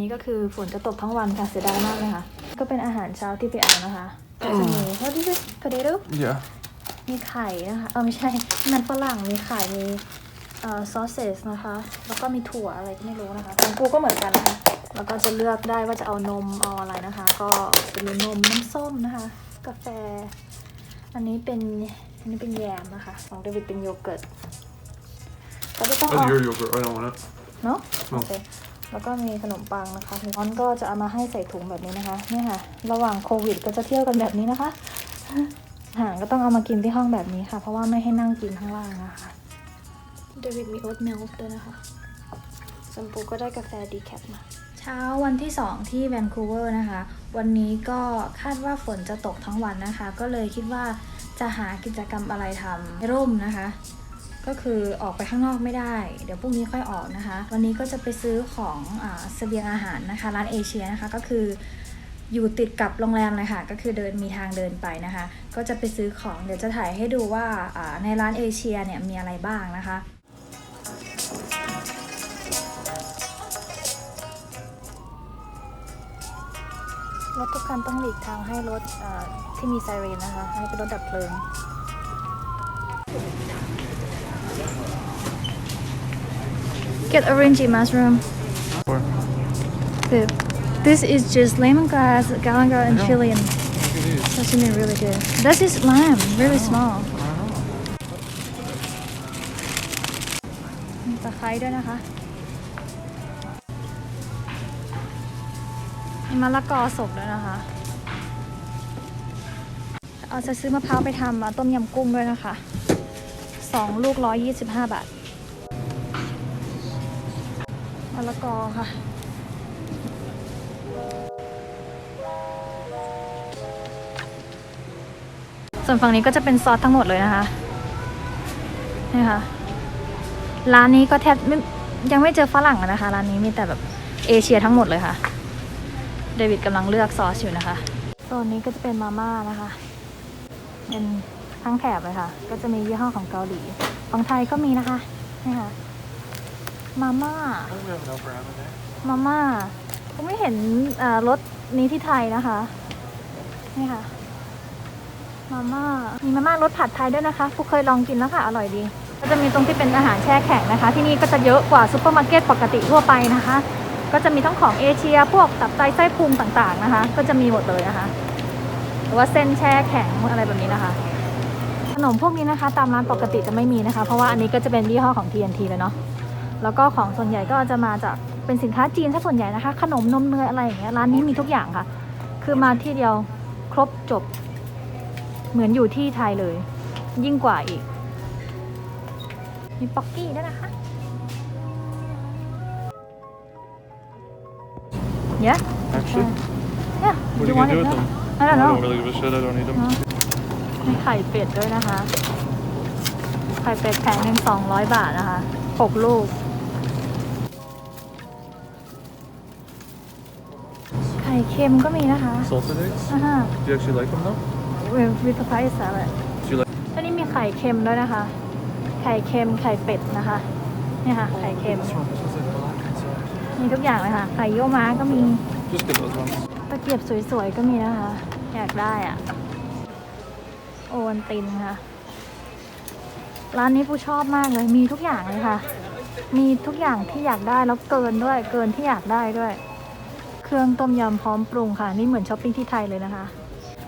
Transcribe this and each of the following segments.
นี้ก็คือฝนจะตกทั้งวันค่ะเสียดายมากเลยค่ะ ก็เป็นอาหารเช้าที่ไปเอานะคะก็จะมี what is it potato Yeah. มีไข่นะคะ เออไม่ใช่ มันฝรั่ง มีไข่ มีเอ่อซอสเซสนะคะ แล้วก็มีถั่วอะไรก็ไม่รู้นะคะของกูก็เหมือนกันนะคะ แล้วก็จะเลือกได้ว่าจะเอานมเอาอะไรนะคะ ก็เป็นนมน้ำส้มนะคะ กาแฟ อันนี้เป็น อันนี้เป็นแยมนะคะ ของเดวิดเป็นโยเกิร์ตก็จะต้อง That's เอา your yogurt. I don't want it. เนาะอ๋อโอเค แล้วก็มีขนมปังนะคะน้อนก็จะเอามาให้ใส่ถุงแบบนี้นะคะเนี่ยค่ะ ระหว่างโควิดก็จะเที่ยวกันแบบนี้นะคะอาหารก็ต้องเอามากินที่ห้องแบบนี้ค่ะ เพราะว่าไม่ให้นั่งกินข้างล่างนะคะเดวิดมีโอ๊ตมิลค์ด้วยนะคะส่วนปูก็ได้กาแฟดีแคปมาเช้าวันที่ 2 ที่แวนคูเวอร์นะคะ วันนี้ก็คาดว่าฝนจะตกทั้งวันนะคะ ก็เลยคิดว่าจะหากิจกรรมอะไรทำในร่มนะคะ ก็คือออกไปข้างนอกไม่ได้ เดี๋ยวพรุ่งนี้ค่อยออกนะคะ วันนี้ก็จะไปซื้อของอเสบียงอาหารนะคะร้านเอเชียนะคะก็คืออยู่ติดกับโรงแรมเลยค่ะ ก็คือเดินมีทางเดินไปนะคะ ก็จะไปซื้อของเดี๋ยวจะถ่ายให้ดูว่าในร้านเอเชียเนี่ยมีอะไรบ้างนะคะ รถทุกคันต้องหลีกทางให้รถที่มีไซเรนนะคะอันนี้เป็นรถดับเพลิง Get orangey mushroom. Or The, this is just lemongrass, galangal, and I know. chili, and look at these. sashimi really good. This is lamb, really small. I know. มีตะไคร้ด้วยนะคะมีมะละกอสดด้วยนะคะ เอาจะซื้อมะพร้าวไปทำอะต้มยำกุ้งด้วยนะคะ สองลูกร้อยยี่สิบห้าบาท มะละกอค่ะ ส่วนฝั่งนี้ก็จะเป็นซอสทั้งหมดเลยนะคะนี่ค่ะ ร้านนี้ก็แทบไม่ยังไม่เจอฝรั่งนะคะ ร้านนี้มีแต่แบบเอเชียทั้งหมดเลยค่ะ เดวิดกำลังเลือกซอสอยู่นะคะโซนนี้ก็จะเป็นมาม่านะคะ เป็นทั้งแถบเลยค่ะ ก็จะมียี่ห้อของเกาหลี ของไทยก็มีนะคะนี่ค่ะ มาม่า I think we have enough for Anna there. มาม่าก็ไม่เห็นเอ่อรถนี้ที่ไทยนะคะ นี่ค่ะ มาม่า มีมาม่ารสผัดไทยด้วยนะคะผู้เคยลองกินแล้วค่ะ อร่อยดี ก็จะมีตรงที่เป็นอาหารแช่แข็งนะคะ ที่นี่ก็จะเยอะกว่าซูเปอร์มาร์เก็ตปกติทั่วไปนะคะ ก็จะมีทั้งของเอเชีย พวกตับไตไส้พุงต่างๆนะคะ ก็จะมีหมดเลยนะคะ หรือว่าเส้นแช่แข็งอะไรแบบนี้นะคะขนมพวกนี้นะคะ ตามร้านปกติจะไม่มีนะคะ เพราะว่าอันนี้ก็จะเป็นยี่ห้อของ TNT เลยเนาะ แล้วก็ของส่วนใหญ่ก็จะมาจากเป็นสินค้าจีนซะส่วนใหญ่นะคะ ขนมนมเนยอะไรอย่างเงี้ยร้านนี้มีทุกอย่างค่ะ คือมาที่เดียวครบจบ เหมือนอยู่ที่ไทยเลย ยิ่งกว่าอีก มีป๊อกกี้ด้วยนะคะ Yeah Actually, Yeah what are you want gonna do it with now? them? I don't I know don't really give a shit. I don't need them. มีไข่เป็ดด้วยนะคะ ไข่เป็ดแพงหนึ่งสองร้อยบาทนะคะหกลูก เค็มก็มีนะคะ Salted eggs? อ่าฮะ Do you actually like them though? with with papaya salad Do you like? อันนี้มีไข่เค็มด้วยนะคะ ไข่เค็มไข่เป็ดนะคะ เนี่ยค่ะ ไข่เค็ม This one. This one's like black inside. มีทุกอย่างเลยค่ะ ไข่เยี่ยวม้าก็มี Just get those ones. ตะเกียบสวยๆ ก็มีนะคะ อยากได้อะโอวันตินค่ะ ร้านนี้ผู้ชอบมากเลย มีทุกอย่างเลยค่ะ มีทุกอย่างที่อยากได้แล้วเกินด้วย เกินที่อยากได้ด้วย เครื่องต้มยำพร้อมปรุงค่ะ นี่เหมือนช้อปปิ้งที่ไทยเลยนะคะ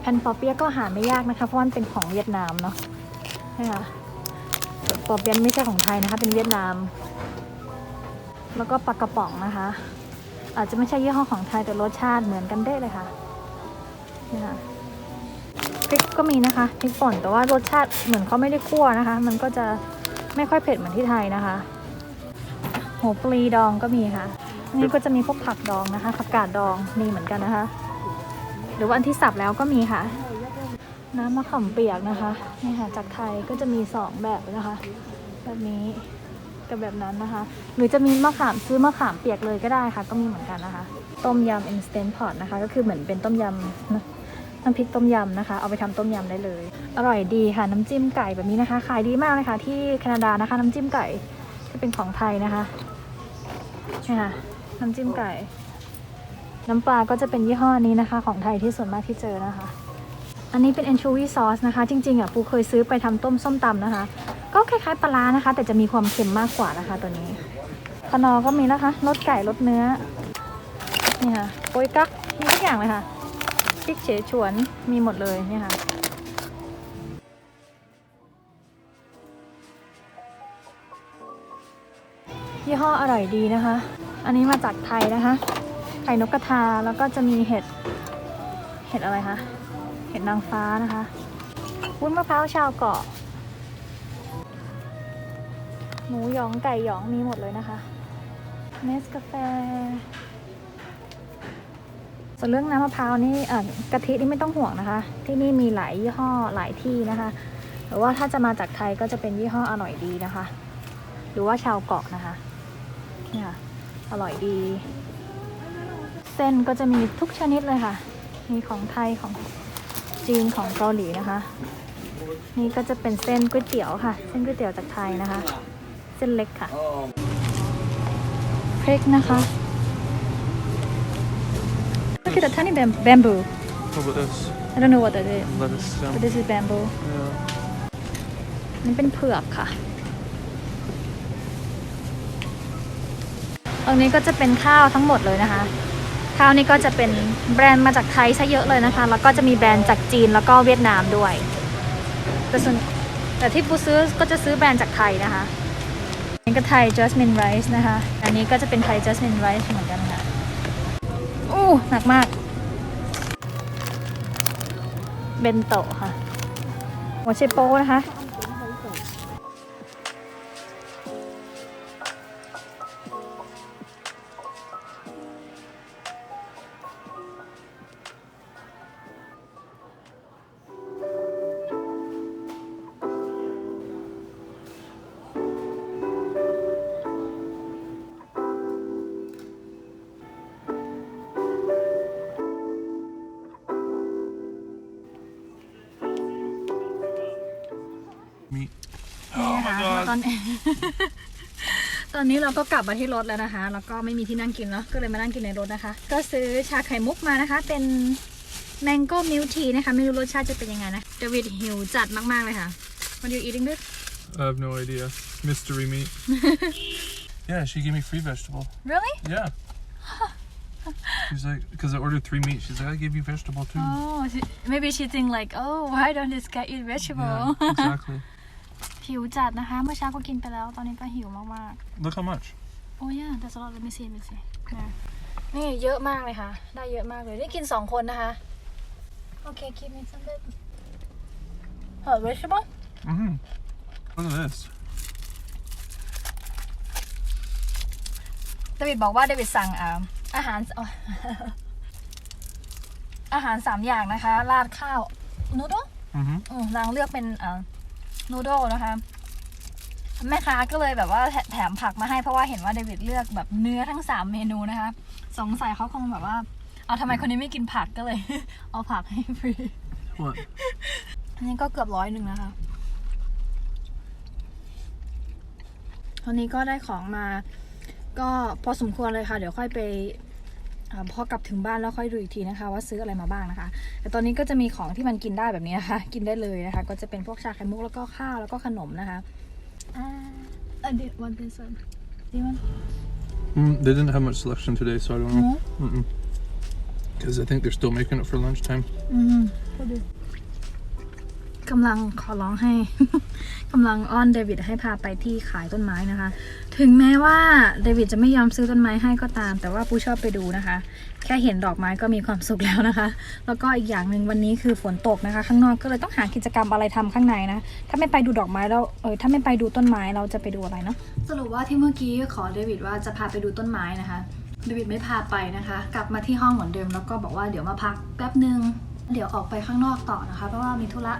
แผ่นปอเปี๊ยะก็หาไม่ยากนะคะ เพราะว่ามันเป็นของเวียดนามเนาะนี่ค่ะปอเปี๊ยะไม่ใช่ของไทยนะคะ เป็นเวียดนาม แล้วก็ปลากระป๋องนะคะ อาจจะไม่ใช่ยี่ห้อของไทยแต่รสชาติเหมือนกันได้เลยค่ะนี่ค่ะพริกก็มีนะคะพริกป่นแต่ว่ารสชาติเหมือนเขาไม่ได้คั่วนะคะ มันก็จะไม่ค่อยเผ็ดเหมือนที่ไทยนะคะ หัวปลีดองก็มีค่ะ นี่ก็จะมีพวกผักดองนะคะผักกาดดองมีเหมือนกันนะคะ หรือว่าอันที่สับแล้วก็มีค่ะ น้ำมะขามเปียกนะคะนี่ค่ะจากไทยก็จะมีสองแบบนะคะ แบบนี้กับแบบนั้นนะคะ หรือจะมีมะขามซื้อมะขามเปียกเลยก็ได้ค่ะ ก็มีเหมือนกันนะคะ ต้มยำ instant pot นะคะ ก็คือเหมือนเป็นต้มยำน้ำพริกต้มยำนะคะ เอาไปทำต้มยำได้เลย อร่อยดีค่ะ น้ำจิ้มไก่แบบนี้นะคะ ขายดีมากเลยค่ะ ที่แคนาดานะคะ น้ำจิ้มไก่ที่เป็นของไทยนะคะนี่ค่ะ น้ำจิ้มไก่ น้ำปลาก็จะเป็นยี่ห้อนี้นะคะ ของไทยที่ส่วนมากที่เจอนะคะ อันนี้เป็น anchovy sauce นะคะ จริงๆอะปูเคยซื้อไปทำต้มส้มตำนะคะ ก็คล้ายๆปลานะคะ แต่จะมีความเค็มมากกว่านะคะตัวนี้ขนอก็มีนะคะรสไก่รสเนื้อ นี่ค่ะโปยกักมีทุกอย่างเลยค่ะพริกเฉฉวนมีหมดเลยนี่ค่ะยี่ห้ออร่อยดีนะคะ อันนี้มาจากไทยนะคะ ไข่นกกระทาแล้วก็จะมีเห็ด เห็ดอะไรคะ เห็ดนางฟ้านะคะ วุ้นมะพร้าวชาวเกาะ หมูหยองไก่หยองมีหมดเลยนะคะเนสกาแฟ ส่วนเรื่องน้ำมะพร้าวนี่กะทินี่ไม่ต้องห่วงนะคะ ที่นี่มีหลายยี่ห้อหลายที่นะคะหรือว่าถ้าจะมาจากไทยก็จะเป็นยี่ห้ออร่อยดีนะคะ หรือว่าชาวเกาะนะคะ เนี่ย อร่อยดี เส้นก็จะมีทุกชนิดเลยค่ะ มีของไทยของจีนของเกาหลีนะคะ นี่ก็จะเป็นเส้นก๋วยเตี๋ยวค่ะ เส้นก๋วยเตี๋ยวจากไทยนะคะ เส้นเล็กค่ะพริกนะคะ Look at the tiny bam- bamboo. What about this? I don't know what that is, Lettuce stem. but this is bamboo. Yeah. นี่เป็นเผือกค่ะ ตรงนี้ก็จะเป็นข้าวทั้งหมดเลยนะคะ ข้าวนี่ก็จะเป็นแบรนด์มาจากไทยซะเยอะเลยนะคะ แล้วก็จะมีแบรนด์จากจีนแล้วก็เวียดนามด้วย แต่ส่วนแต่ที่ปูซื้อก็จะซื้อแบรนด์จากไทยนะคะนนี้ก็ไทย jasmine rice นะคะ อันนี้ก็จะเป็นไทย jasmine rice เหมือนกันค่ะอู้หนักมาก เบนโตะค่ะหัวไชโปนะคะ ตอนตอนนี้เราก็กลับมาที่รถแล้วนะคะ แล้วก็ไม่มีที่นั่งกินเนาะก็เลยมานั่งกินในรถนะคะ ก็ซื้อชาไข่มุกมานะคะ เป็น mango milk tea นะคะ ไม่รู้รสชาติจะเป็นยังไงนะเดวิดหิวจัดมาก ๆ เลยค่ะ What are you eating this I have no idea. Mystery meat. yeah, she gave me free vegetable. Really Yeah. She's like, because I ordered three meat. She's like, I gave you vegetable too. Oh she, maybe she think like oh why don't this guy eat vegetable Yeah, exactly. หิวจัดนะคะ เมื่อเช้าก็กินไปแล้ว ตอนนี้ก็หิวมาก Look how much. ๆ โอ้ย that's a lot let me see let me see นะนี่เยอะมากเลยค่ะ ได้เยอะมากเลย นี่กินสองคนนะคะ โอเค keep me some bit เออ vegetable Mm-hmm. Look at this. เดวิดบอกว่าเดวิดสั่งอ่าอาหารอ๋อ อาหารสามอย่างนะคะ ราดข้าวนูโด Mm-hmm. อืมนางเลือกเป็นอ่า นูโดนะคะแม่ค้าก็เลยแบบว่าแถแถมผักมาให้เพราะว่าเห็นว่าเดวิดเลือกแบบเนื้อทั้งสามเมนูนะคะ สงสัยเขาคงแบบว่า เอาทำไมคนนี้ไม่กินผักก็เลย เอาผักให้ฟรี What? อันนี้ก็เกือบร้อยหนึ่งนะคะวันนี้ก็ได้ของมา ก็พอสมควรเลยค่ะ เดี๋ยวค่อยไปอา พอกลับถึงบ้านแล้วค่อยดูอีกทีนะคะ ว่าซื้ออะไรมาบ้างนะคะ แต่ตอนนี้ก็จะมีของที่มันกินได้แบบนี้นะคะ กินได้เลยนะคะ ก็จะเป็นพวกชาไข่มุกแล้วก็ข้าวแล้วก็ขนมนะคะอ่า I did want this one Do you want Mm, they didn't have much selection today, so I don't know. No? Mm-mm. Because I think they're still making it for lunchtime. อืมกำลังขอร้องให้ กำลังอ้อนเดวิดให้พาไปที่ขายต้นไม้นะคะ ถึงแม้ว่าเดวิดจะไม่ยอมซื้อต้นไม้ให้ก็ตาม แต่ว่าปูชอบไปดูนะคะ แค่เห็นดอกไม้ก็มีความสุขแล้วนะคะ แล้วก็อีกอย่างหนึ่งวันนี้คือฝนตกนะคะ ข้างนอกก็เลยต้องหากิจกรรมอะไรทำข้างในนะ ถ้าไม่ไปดูดอกไม้แล้วเออถ้าไม่ไปดูต้นไม้เราจะไปดูอะไรเนาะสรุปว่าที่เมื่อกี้ขอเดวิดว่าจะพาไปดูต้นไม้นะคะเดวิดไม่พาไปนะคะ กลับมาที่ห้องเหมือนเดิมแล้วก็บอกว่าเดี๋ยวมาพักแป๊บนึงเดี๋ยวออกไปข้างนอกต่อนะคะ เพราะว่ามีธุระ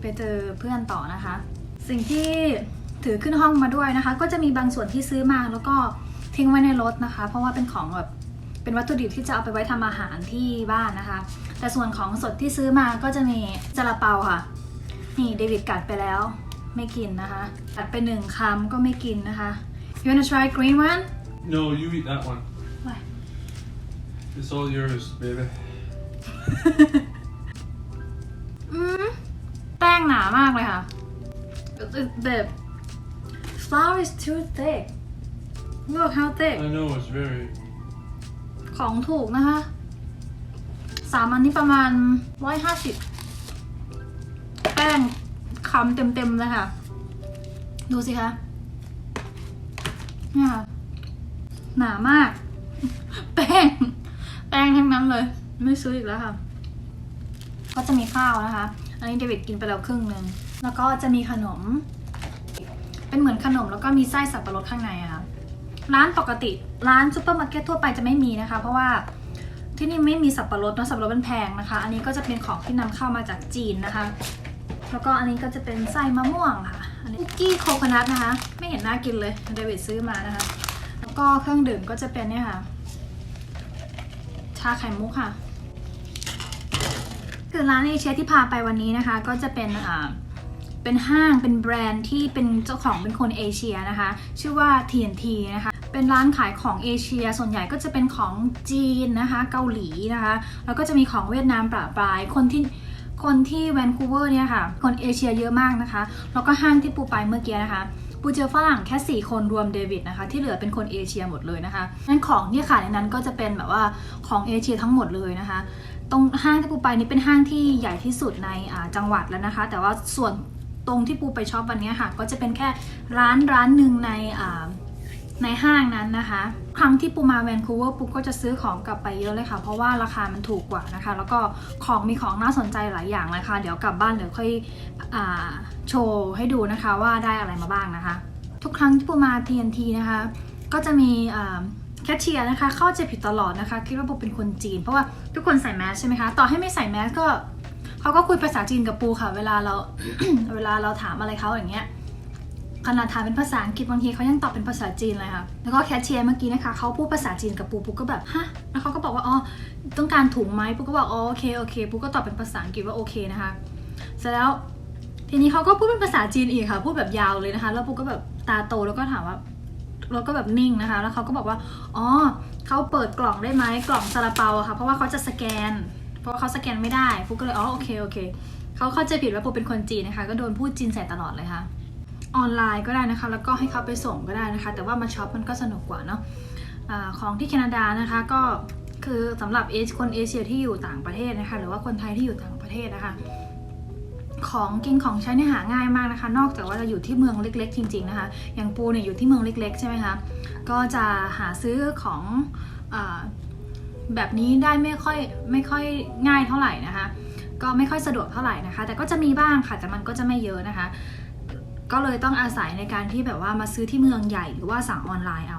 ไปเจอเพื่อนต่อนะคะ สิ่งที่ ถือขึ้นห้องมาด้วยนะคะ ก็จะมีบางส่วนที่ซื้อมาแล้วก็ทิ้งไว้ในรถนะคะ เพราะว่าเป็นของแบบเป็นวัตถุดิบที่จะเอาไปไว้ทำอาหารที่บ้านนะคะ แต่ส่วนของสดที่ซื้อมาก็จะมีจาลาเปาค่ะ นี่เดวิดกัดไปแล้ว ไม่กินนะคะ กัดไปหนึ่งคำก็ไม่กินนะคะ you wanna try green one No, you eat that one. Why? It's all yours, baby. อืมแป้งหนามากเลยค่ะ The- The flour is too thick look how thick I know it's very. ของถูกนะคะสามอันนี้ประมาณร้อยห้าสิบแป้งคำเต็มๆเลยค่ะ ดูสิคะเนี่ยค่ะหนามาก แป้ง แป้งทั้งนั้นเลย ไม่ซื้ออีกแล้วค่ะ ก็จะมีข้าวนะคะ อันนี้เดวิดกินไปแล้วครึ่งหนึ่ง แล้วก็จะมีขนม เป็นเหมือนขนมแล้วก็มีไส้สับปะรดข้างในอะค่ะร้านปกติร้านซูเปอร์มาร์เก็ตทั่วไปจะไม่มีนะคะ เพราะว่าที่นี่ไม่มีสับปะรดเนอะสับปะรดมันแพงนะคะ อันนี้ก็จะเป็นของที่นำเข้ามาจากจีนนะคะ แล้วก็อันนี้ก็จะเป็นไส้มะม่วงค่ะ อันนี้คุกกี้โคโคนัทนะคะ ไม่เห็นน่ากินเลยเดวิดซื้อมานะคะ แล้วก็เครื่องดื่มก็จะเป็นเนี่ยค่ะ ชาไข่มุกค่ะ คือร้านเอเชียที่พาไปวันนี้นะคะ ก็จะเป็นอ่า เป็นห้างเป็นแบรนด์ที่เป็นเจ้าของเป็นคนเอเชียนะคะ ชื่อว่า TNT นะคะ เป็นร้านขายของเอเชีย ส่วนใหญ่ก็จะเป็นของจีนนะคะ เกาหลีนะคะ แล้วก็จะมีของเวียดนามประปราย คนที่คนที่แวนคูเวอร์เนี่ยค่ะ คนเอเชียเยอะมากนะคะ แล้วก็ห้างที่ปูไปเมื่อกี้นะคะปูเจอฝรั่งแค่ 4 คนรวมเดวิดนะคะ ที่เหลือเป็นคนเอเชียหมดเลยนะคะนั่นของที่ยขายในนั้นก็จะเป็นแบบว่าของเอเชียทั้งหมดเลยนะคะ ตรงห้างที่ปูไปนี่เป็นห้างที่ใหญ่ที่สุดในจังหวัดแล้วนะคะ แต่ว่าส่วน ตรงที่ปูไปช็อปวันนี้ค่ะ ก็จะเป็นแค่ร้านร้านหนึ่งในในห้างนั้นนะคะ ครั้งที่ปูมาแวนคูเวอร์ปูก็จะซื้อของกลับไปเยอะเลยค่ะ เพราะว่าราคามันถูกกว่านะคะ แล้วก็ของมีของน่าสนใจหลายอย่างนะคะเดี๋ยวกลับบ้านเดี๋ยวค่อยอโชว์ให้ดูนะคะว่าได้อะไรมาบ้างนะคะ ทุกครั้งที่ปูมา TNT นะคะ ก็จะมีแคชเชียร์นะคะ เข้าใจผิดตลอดนะคะ คิดว่าปูเป็นคนจีน เพราะว่าทุกคนใส่แมสใช่ไหมคะ ต่อให้ไม่ใส่แมสก็ เขาก็คุยภาษาจีนกับปูค่ะ เวลาเรา เวลาเราถามอะไรเขาอย่างเงี้ยขนาดถามเป็นภาษาอังกฤษบางทีเขายังตอบเป็นภาษาจีนเลยค่ะ แล้วก็แคชเชียร์เมื่อกี้นะคะเขาพูดภาษาจีนกับปูปูก็แบบฮะ แล้วเขาก็บอกว่าอ๋อต้องการถุงไหมปูก็บอกอ๋อโอเคโอเคปูก็ตอบเป็นภาษาอังกฤษว่าโอเคนะคะ เสร็จแล้วทีนี้เขาก็พูดเป็นภาษาจีนอีกค่ะ พูดแบบยาวเลยนะคะ แล้วปูก็แบบตาโตแล้วก็ถามว่าแล้วก็แบบนิ่งนะคะ แล้วเขาก็บอกว่าอ๋อเขาเปิดกล่องได้ไหมกล่องซาลาเปาค่ะ เพราะว่าเขาจะสแกน เพราะว่าเขาสแกนไม่ได้ปูก็เลยอ๋อโอเคโอเคเขาเข้าใจผิดว่าปูเป็นคนจีนนะคะ ก็โดนพูดจีนใส่ตลอดเลยค่ะ ออนไลน์ก็ได้นะคะ แล้วก็ให้เขาไปส่งก็ได้นะคะ แต่ว่ามาช็อปมันก็สนุกกว่าเนาะอาของที่แคนาดานะคะก็คือสำหรับเอชคนเอเชียที่อยู่ต่างประเทศนะคะ หรือว่าคนไทยที่อยู่ต่างประเทศนะคะของกินของใช้เนี่ยหาง่ายมากนะคะ นอกจากว่าจะอยู่ที่เมืองเล็ก ๆ จริง ๆนะคะ อย่างปูเนี่ยอยู่ที่เมืองเล็ก ๆ ใช่ไหมคะ ก็จะหาซื้อของอ แบบนี้ได้ไม่ค่อยไม่ค่อยง่ายเท่าไหร่นะคะ ก็ไม่ค่อยสะดวกเท่าไหร่นะคะ แต่ก็จะมีบ้างค่ะแต่มันก็จะไม่เยอะนะคะ ก็เลยต้องอาศัยในการที่แบบว่ามาซื้อที่เมืองใหญ่หรือว่าสั่งออนไลน์เอา